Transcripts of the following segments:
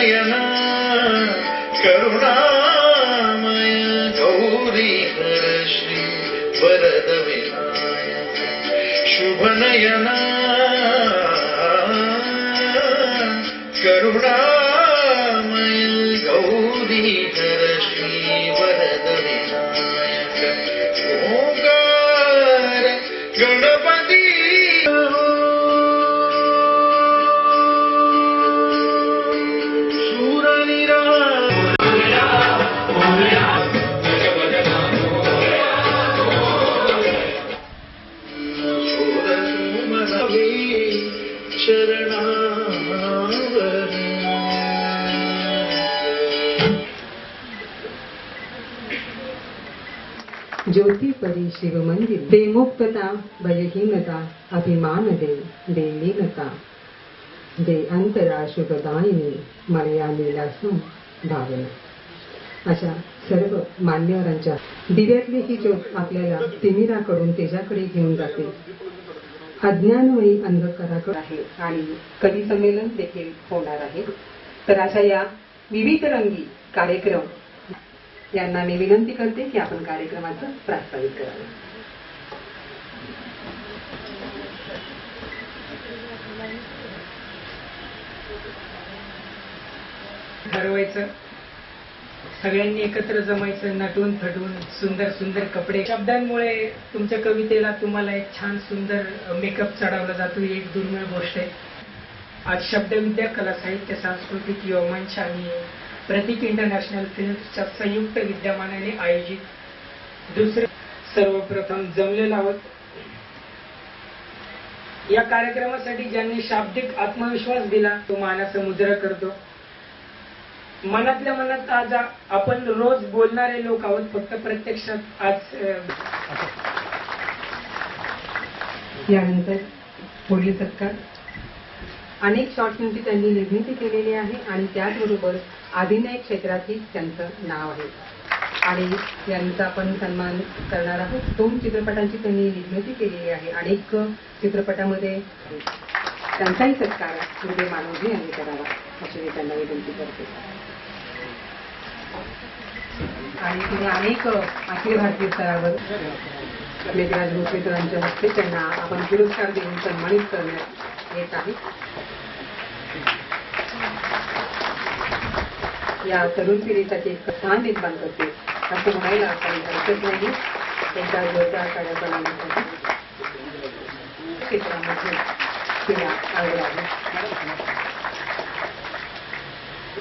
नयन करुणामय गौरी हर श्री वरद विनाय शुभ नयन चरणावर ज्योती परी शिव मंदिर भयहीनता अभिमान दे देलीनता दे अंतरा शुभदायिनी मलया लीलासम भावना। अशा सर्व मान्यवरांच्या दिव्यातली ही ज्योत आपल्याला तिमिराकडून तेजाकडे घेऊन जाते. अज्ञानमयी अंधकाराकडे आहे आणि कवी संमेलन देखील होणार आहे. तर अशा या विविध रंगी कार्यक्रम यांना मी विनंती करते की आपण कार्यक्रमाचं प्रास्ताविक करावं. ठरवायचं सगळ्यांनी एकत्र जमायचं नटून थटून सुंदर सुंदर कपडे. शब्दांमुळे तुमच्या कवितेला तुम्हाला एक छान सुंदर मेकअप चढवला जातो ही एक दुर्मिळ गोष्ट आहे. आज शब्दविद्या कला साहित्य सांस्कृतिक युवमंच आणि प्रतीक इंटरनॅशनल फिल्म्सच्या संयुक्त विद्यमानाने आयोजित दुसरे सर्वप्रथम जमलेला आहोत. या कार्यक्रमासाठी ज्यांनी शाब्दिक आत्मविश्वास दिला तो मानाचा मुद्रा करतो. मनातल्या मनात आज आपण रोज बोलणारे लोक आहोत फक्त प्रत्यक्षात आज यानंतर पुढील सत्कार अनेक शॉर्ट्सची त्यांनी निर्मिती केलेली आहे आणि त्याचबरोबर अभिनय क्षेत्रातही त्यांचं नाव आहे. आणि यांचा आपण सन्मान करणार आहोत. दोन चित्रपटांची त्यांनी निर्मिती केलेली आहे. अनेक चित्रपटामध्ये त्यांचाही सत्कार हृदय मानवजी यांनी करावा अशी मी त्यांना विनंती करते. आणि तुम्ही अनेक अखिल भारतीय स्तरावर मेघराज भोसलेकरांच्या हस्ते त्यांना आपण पुरस्कार देऊन सन्मानित करण्यात येत आहे. या तरुण पिढीसाठी एक स्थान निर्माण करते असं म्हणायला काही हरकत नाही. त्यांच्या जोरदार कार्यक्रमासाठी क्षेत्रामध्ये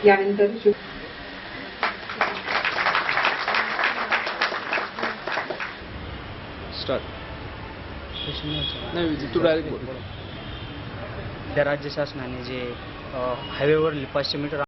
यानंतर त्या राज्य शासनाने जे हायवेवरील पाचशे मीटर